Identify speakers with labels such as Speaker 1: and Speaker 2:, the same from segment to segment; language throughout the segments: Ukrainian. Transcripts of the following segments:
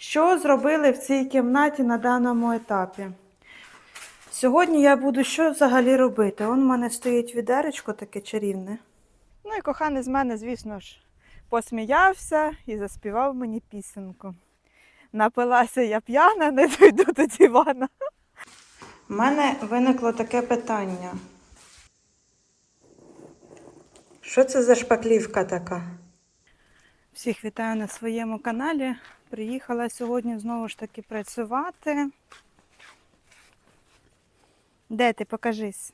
Speaker 1: Що зробили в цій кімнаті на даному етапі? Сьогодні я буду що взагалі робити? Он в мене стоїть відеречко таке чарівне. Ну і коханий з мене, звісно ж, посміявся і заспівав мені пісенку. Напилася я п'яна, не дойду до дивана. У мене виникло таке питання. Що це за шпаклівка така? Всіх вітаю на своєму каналі. Приїхала сьогодні знову ж таки працювати. Де ти? Покажись.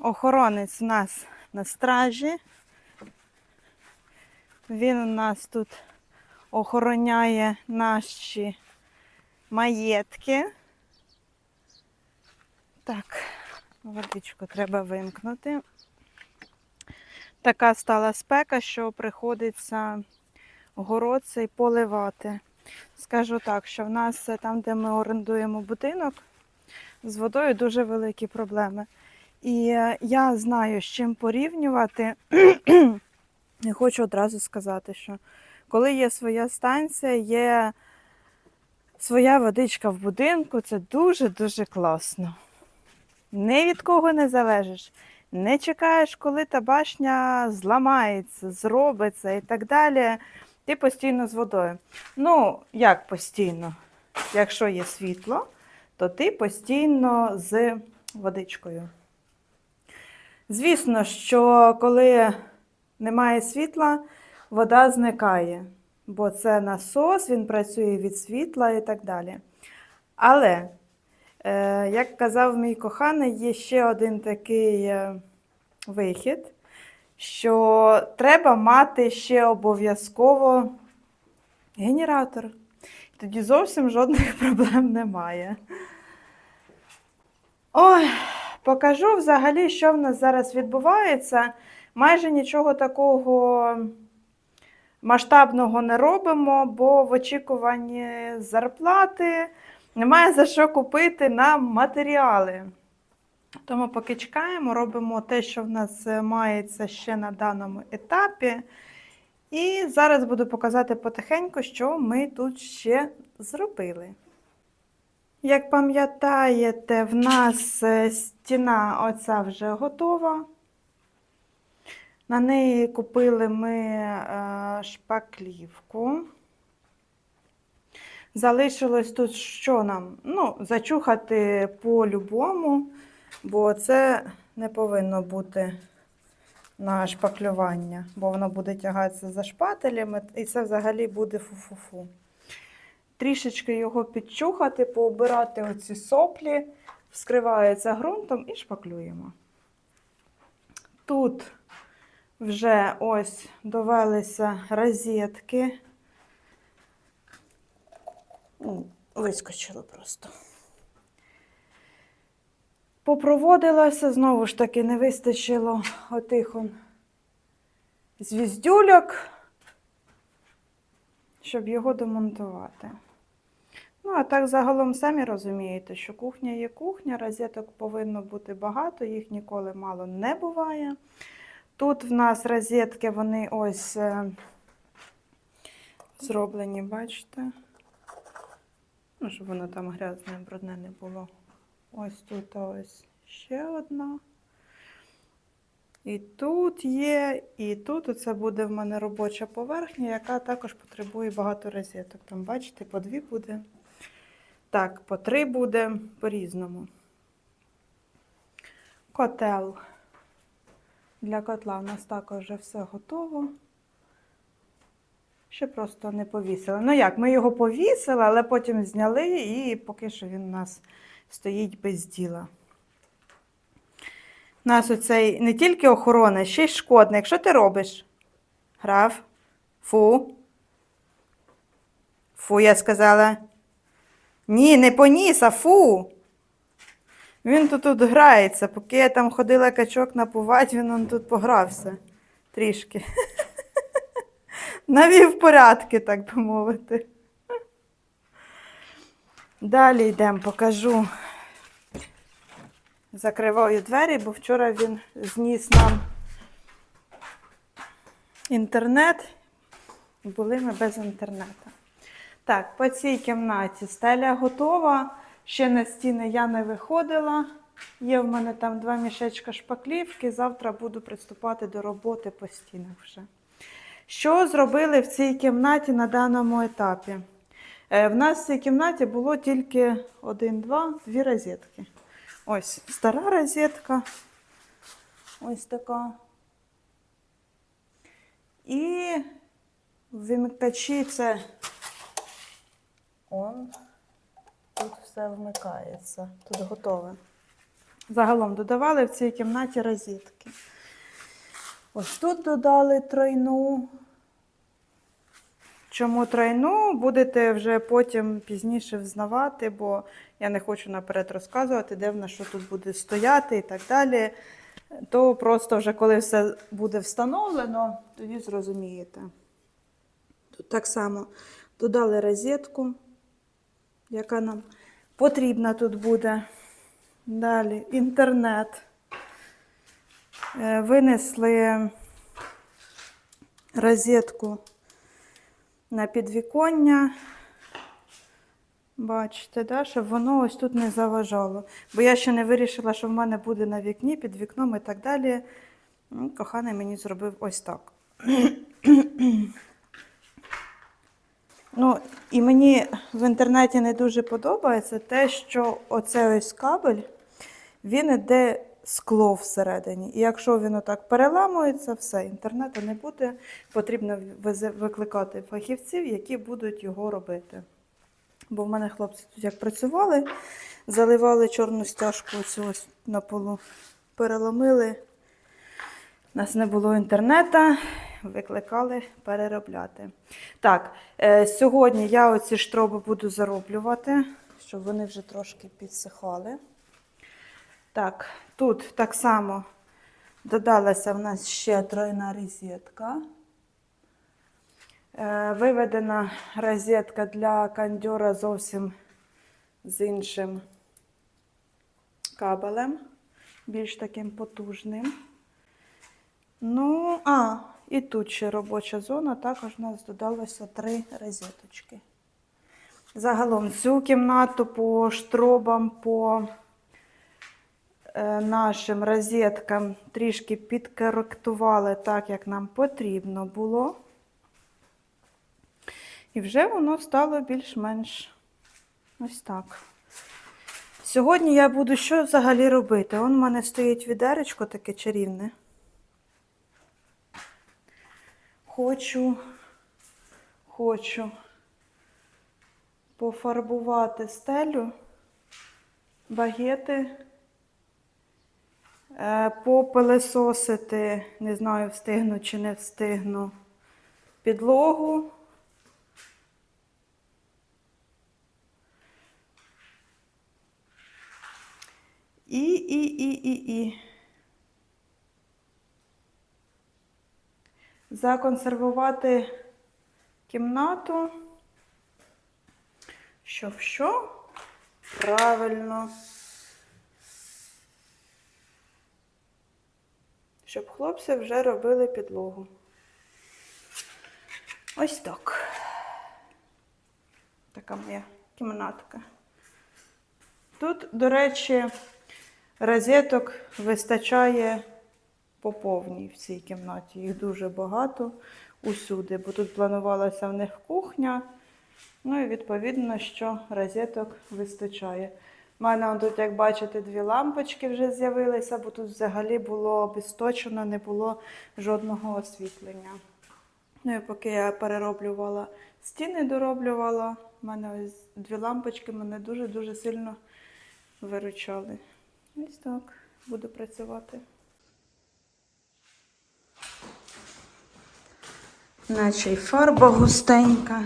Speaker 1: Охоронець у нас на стражі. Він у нас тут охороняє наші маєтки. Так, водичку треба вимкнути. Така стала спека, що приходиться город цей поливати. Скажу так, що в нас е, там, де ми орендуємо будинок, з водою дуже великі проблеми. І е, я знаю, з чим порівнювати. І хочу одразу сказати, що коли є своя станція, є своя водичка в будинку, це дуже-дуже класно. Ні від кого не залежиш. Не чекаєш, коли та башня зламається, зробиться і так далі. Ти постійно з водою. Ну, як постійно? Якщо є світло, то ти постійно з водичкою. Звісно, що коли немає світла, вода зникає, бо це насос, він працює від світла і так далі. Але, як казав мій коханий, є ще один такий е, вихід, що треба мати ще обов'язково генератор. Тоді зовсім жодних проблем немає. Ой, покажу взагалі, що в нас зараз відбувається. Майже нічого такого масштабного не робимо, бо в очікуванні зарплати немає за що купити нам матеріали. Тому поки чекаємо, робимо те, що в нас е, мається ще на даному етапі. І зараз буду показати потихеньку, що ми тут ще зробили. Як пам'ятаєте, в нас е, стіна оця вже готова. На неї купили ми е, шпаклівку. Залишилось тут що нам? Ну, зачухати по-любому, бо це не повинно бути на шпаклювання, бо воно буде тягатися за шпателями, і це взагалі буде фу-фу-фу. Трішечки його підчухати, пообирати оці соплі, вскривається ґрунтом і шпаклюємо. Тут вже ось довелися розетки. Ну, Вискочило просто. Попроводилася, знову ж таки, не вистачило отих звіздюльок, щоб його демонтувати. Ну, а так загалом самі розумієте, що кухня є кухня, розеток повинно бути багато, їх ніколи мало не буває. Тут в нас розетки, вони ось е, зроблені, бачите? Ну, щоб воно там грязне, брудне не було. Ось тут ось ще одна. І тут є, і тут оце буде в мене робоча поверхня, яка також потребує багато розеток. Там, бачите, по дві буде. Так, по три буде по-різному. Котел. Для котла у нас також вже все готово. Ще просто не повісили. Ну як, ми його повісили, але потім зняли, і поки що він у нас стоїть без діла. У нас оцей не тільки охорона, ще й шкодник. Що ти робиш? Граф? Фу. Фу, я сказала. Ні, не поніс, а фу. Він тут, тут грається. Поки я там ходила качок напувати, він тут погрався трішки. Навів порядки, так би мовити. Далі йдемо, покажу. Закриваю двері, бо вчора він зніс нам інтернет Були ми без інтернету. Так, по цій кімнаті стеля готова. Ще на стіни я не виходила. Є в мене там два мішечка шпаклівки. Завтра буду приступати до роботи по стінах вже. Що зробили в цій кімнаті на даному етапі? Е, В нас в цій кімнаті було тільки один, два, дві розетки. Ось стара розетка. Ось така. І вимикачі це он. Тут все вмикається. Тут готове. Загалом додавали в цій кімнаті розетки. Ось тут додали тройну. Чому тройну, будете вже потім пізніше взнавати, бо я не хочу наперед розказувати, де в нас що тут буде стояти і так далі. То просто вже коли все буде встановлено, тоді зрозумієте. Тут так само додали розетку, яка нам потрібна тут буде. Далі інтернет. Е, Винесли розетку на підвіконня. Бачите, да, щоб воно ось тут не заважало. Бо я ще не вирішила, що в мене буде на вікні, під вікном і так далі. Ну, Коханий мені зробив ось так. Ну, і мені в інтернеті не дуже подобається те, що оцей ось кабель, він іде скло всередині. І якщо він отак переламується, все, інтернету не буде. Потрібно викликати фахівців, які будуть його робити. Бо в мене хлопці тут як працювали, заливали чорну стяжку ось на полу, переломили. У нас не було інтернету, викликали переробляти. Так, е, сьогодні я оці штроби буду зароблювати, щоб вони вже трошки підсихали. Так, тут так само додалася в нас ще тройна розетка. Е, Виведена розетка для кондьора зовсім з іншим кабелем, більш таким потужним. Ну, а, і тут ще робоча зона, також у нас додалося три розеточки. Загалом цю кімнату по штробам, по нашим розеткам трішки підкоректували так, як нам потрібно було. І вже воно стало більш-менш ось так. Сьогодні я буду що взагалі робити? Он в мене стоїть відеречко таке чарівне. Хочу, хочу пофарбувати стелю, багети, е, попилесосити, не знаю, встигну чи не встигну, підлогу. І, і, і, і, і. Законсервувати кімнату. Щоб що? Правильно. Щоб хлопці вже робили підлогу. Ось так. Така моя кімнатка. Тут, до речі, розеток вистачає по повній в цій кімнаті. Їх дуже багато усюди, бо тут планувалася в них кухня. Ну і відповідно, що розеток вистачає. У мене тут, як бачите, дві лампочки вже з'явилися, бо тут взагалі було обісточено, не було жодного освітлення. Ну і поки я перероблювала стіни, дороблювала, в мене ось дві лампочки мене дуже-дуже сильно виручали. Ось так буду працювати. Наче й фарба густенька.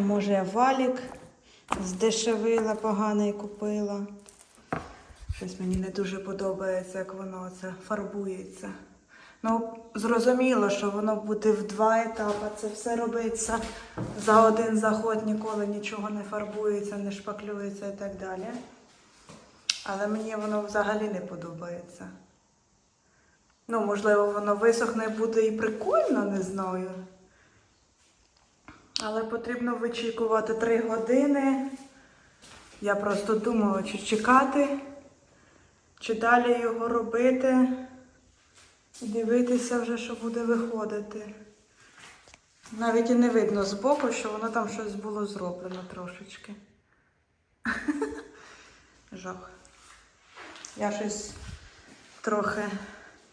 Speaker 1: Чи може я валік здешевила, поганий купила. Щось мені не дуже подобається, як воно це фарбується. Ну, зрозуміло, що воно буде в два етапи. Це все робиться за один заход, ніколи нічого не фарбується, не шпаклюється і так далі. Але мені воно взагалі не подобається. Ну, можливо, воно висохне буде і прикольно, не знаю. Але потрібно вичікувати 3 години. Я просто думала, чи чекати, чи далі його робити. І дивитися вже, що буде виходити. Навіть і не видно збоку, що воно там щось було зроблено трошечки. Жах. Я щось трохи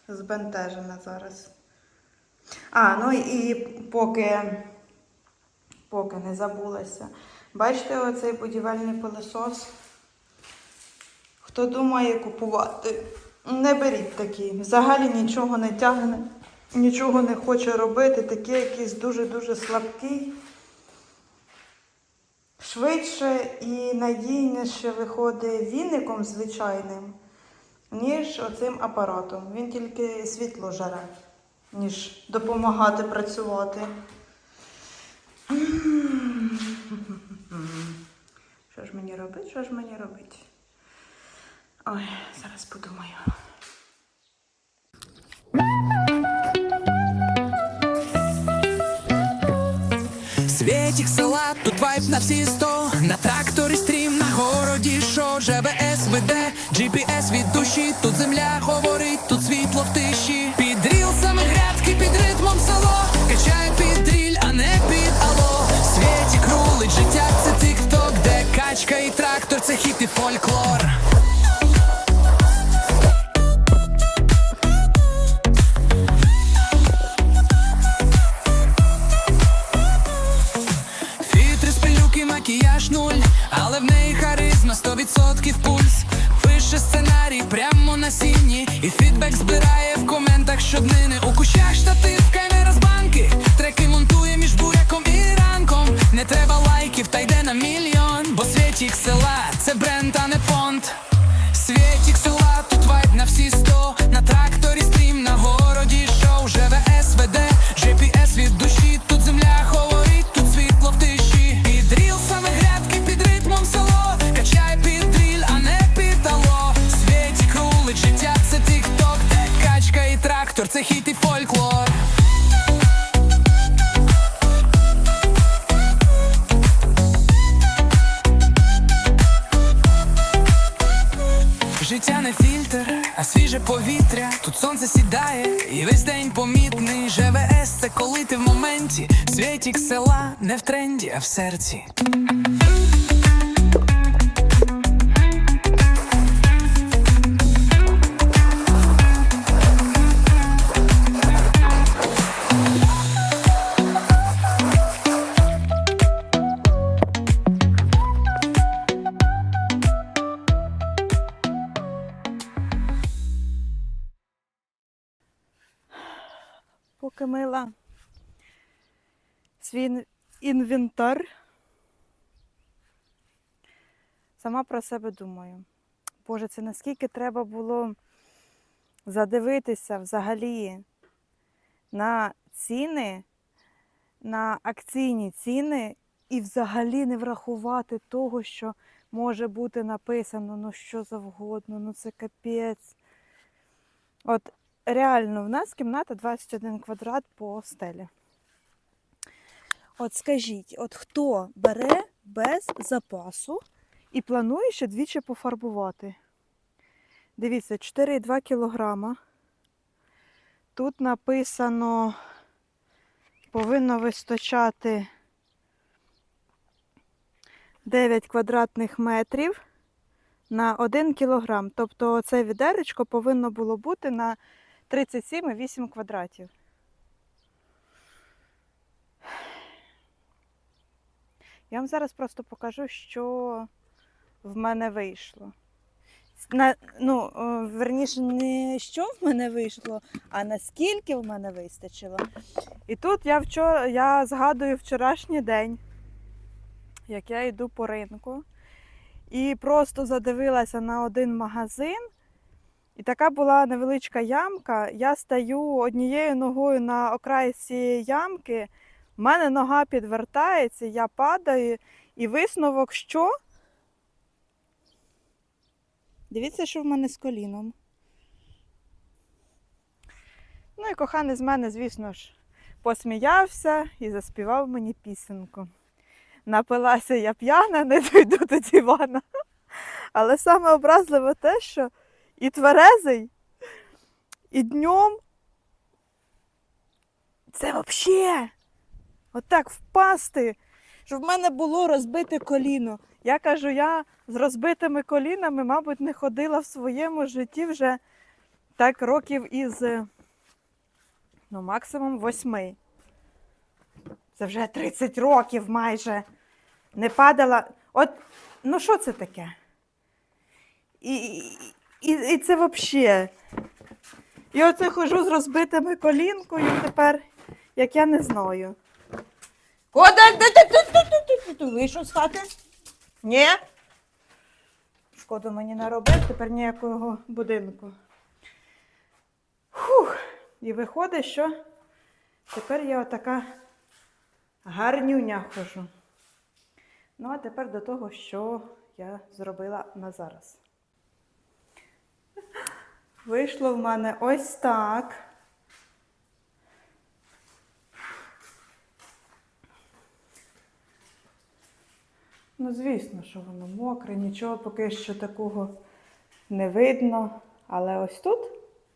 Speaker 1: збентежена зараз. А, ну і поки, поки не забулася. Бачите оцей будівельний пилосос? Хто думає купувати, не беріть такий. Взагалі нічого не тягне, нічого не хоче робити, такий якийсь дуже-дуже слабкий. Швидше і надійніше виходить віником звичайним, ніж оцим апаратом. Він тільки світло жаре, ніж допомагати працювати. Що ж мені робити? Що ж мені робити? Ой, зараз подумаю.
Speaker 2: Світік села, тут вайб на всі сто На тракторі стрім, на городі шо ЖВС веде, GPS від душі, тут земля говорить, тут світло в тиші Під рілсами грядки, під ритмом село Качає під де качка і трактор, це хіт і фольклор Тут сонце сідає, і весь день помітний. ЖВС це коли ти в моменті. Світік села не в тренді, а в серці.
Speaker 1: Поки свій інвентар. Сама про себе думаю. Боже, це наскільки треба було задивитися взагалі на ціни, на акційні ціни і взагалі не врахувати того, що може бути написано, ну що завгодно, ну це капець. От реально, в нас кімната 21 квадрат по стелі. От скажіть, от хто бере без запасу і планує ще двічі пофарбувати? Дивіться, 4,2 кілограма. Тут написано, повинно вистачати 9 квадратних метрів на 1 кілограм. Тобто це відеречко повинно було бути на 37,8 квадратів. Я вам зараз просто покажу, що в мене вийшло. На, ну, е, верніше, не що в мене вийшло, а наскільки в мене вистачило. І тут я вчора, я згадую вчорашній день, як я йду по ринку, і просто задивилася на один магазин, і така була невеличка ямка. Я стою однією ногою на окраї цієї ямки, в мене нога підвертається, я падаю, і висновок що? Дивіться, що в мене з коліном. Ну і коханий з мене, звісно ж, посміявся і заспівав мені пісенку. Напилася я п'яна, не дойду до дивана. Але саме образливе те, що і тверезий, і днем це взагалі отак впасти, щоб в мене було розбите коліно. Я кажу, я з розбитими колінами, мабуть, не ходила в своєму житті вже так років із ну, максимум восьми. Це вже 30 років майже. Не падала. От, ну що це таке? І, і це взагалі. І оце хожу з розбитими колінкою тепер, як я не знаю. Ти вийшов з хати? Ні? Шкоду мені наробив, тепер ніякого будинку. Фух. І виходить, що тепер я отака гарнюня хожу. Ну, а тепер до того, що я зробила на зараз. Вийшло в мене ось так. Ну, звісно, що воно мокре, нічого поки що такого не видно. Але ось тут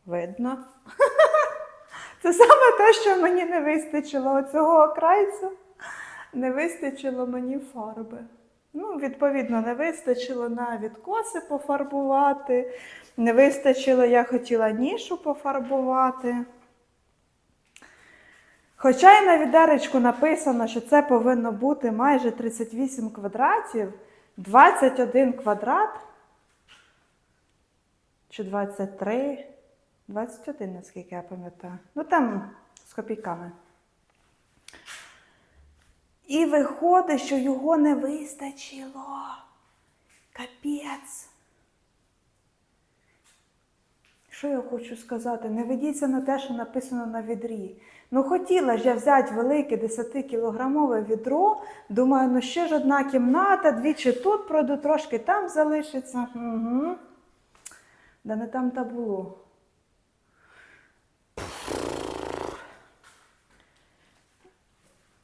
Speaker 1: видно. Це саме те, що мені не вистачило оцього окрайцю. Не вистачило мені фарби. Ну, відповідно, не вистачило на відкоси пофарбувати. Не вистачило, я хотіла нішу пофарбувати. Хоча й на відеречку написано, що це повинно бути майже 38 квадратів, 21 квадрат. Чи 23? 21, наскільки я пам'ятаю. Ну там з копійками. І виходить, що його не вистачило. Капець. Що я хочу сказати? Не ведіться на те, що написано на відрі. Ну, хотіла ж я взяти велике 10-кілограмове відро. Думаю, ну ще ж одна кімната, двічі тут пройду, трошки там залишиться. Угу. Да не там та було.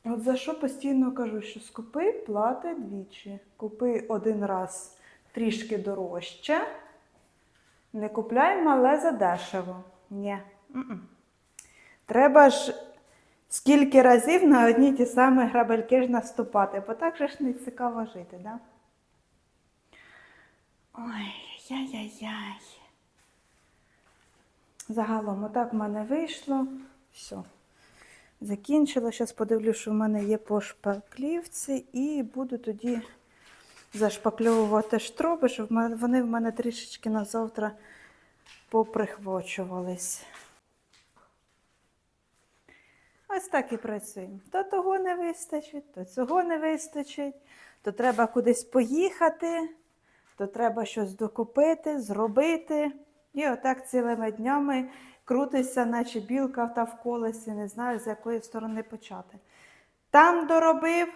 Speaker 1: От за що постійно кажу, що скупи плати двічі. Купи один раз трішки дорожче. Не купляй мале за дешево. Ні. Треба ж скільки разів на одні ті самі грабельки ж наступати, бо так же ж не цікаво жити, да? Ой, яй-яй-яй. Загалом, отак в мене вийшло. Все. Закінчила. Зараз подивлюсь, що в мене є по шпаклівці, і буду тоді зашпакльовувати штроби, щоб вони в мене трішечки на завтра поприхвочувались. Ось так і працюємо. То того не вистачить, то цього не вистачить, то треба кудись поїхати, то треба щось докупити, зробити. І отак цілими днями крутишся, наче білка та в колесі, не знаю, з якої сторони почати. Там доробив,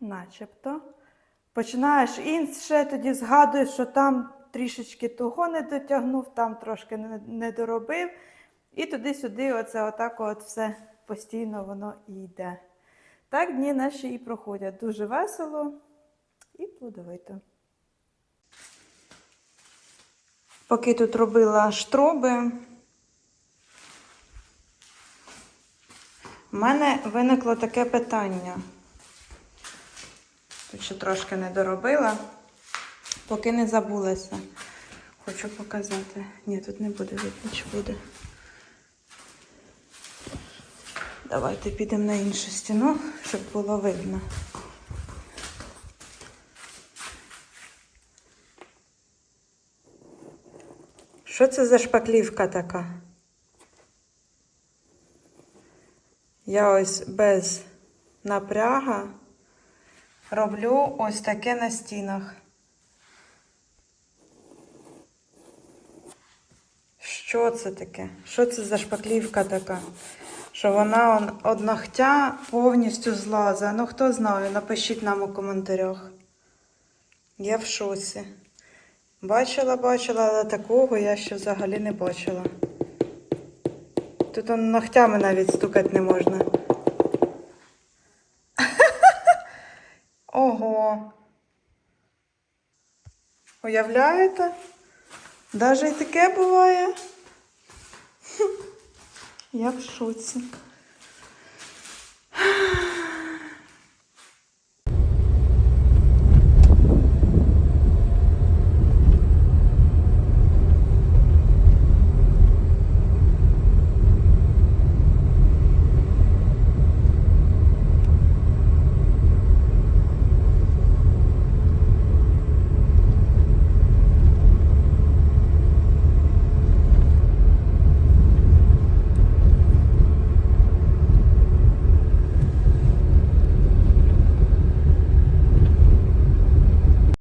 Speaker 1: начебто. Починаєш інше, тоді згадуєш, що там трішечки того не дотягнув, там трошки не, доробив. І туди-сюди, оце отак от все постійно воно йде. Так дні наші і проходять. Дуже весело і плодовито. Поки тут робила штроби, в мене виникло таке питання. Ще трошки не доробила, поки не забулася. Хочу показати. Ні, тут не буде видно, чи буде. Давайте підемо на іншу стіну, щоб було видно. Що це за шпаклівка така? Я ось без напряга роблю ось таке на стінах. Що це таке? Що це за шпаклівка така? Що вона он, од ногтя повністю злазить. Ну хто знає, напишіть нам у коментарях. Я в шоці. Бачила, бачила, але такого я ще взагалі не бачила. Тут он ногтями навіть стукати не можна. Уявляєте? Даже і таке буває. Я в шоці.